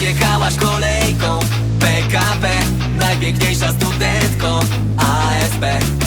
Objechałaś kolejką PKP Najpiękniejsza studentko, ASP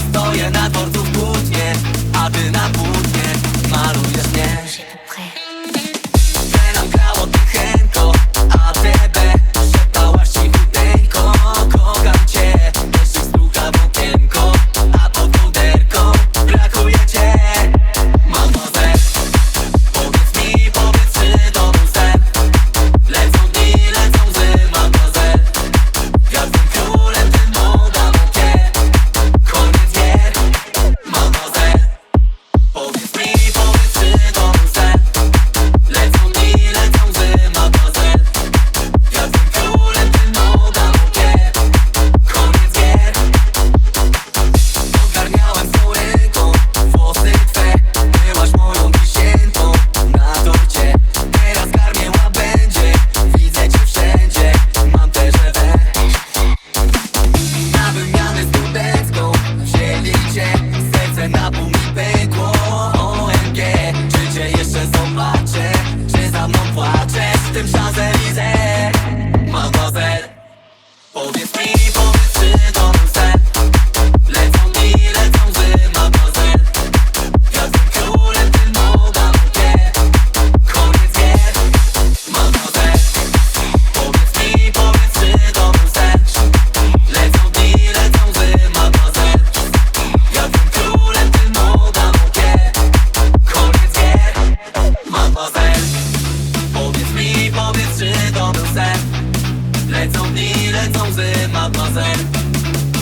kręcą z mademoiselle.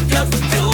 Piotr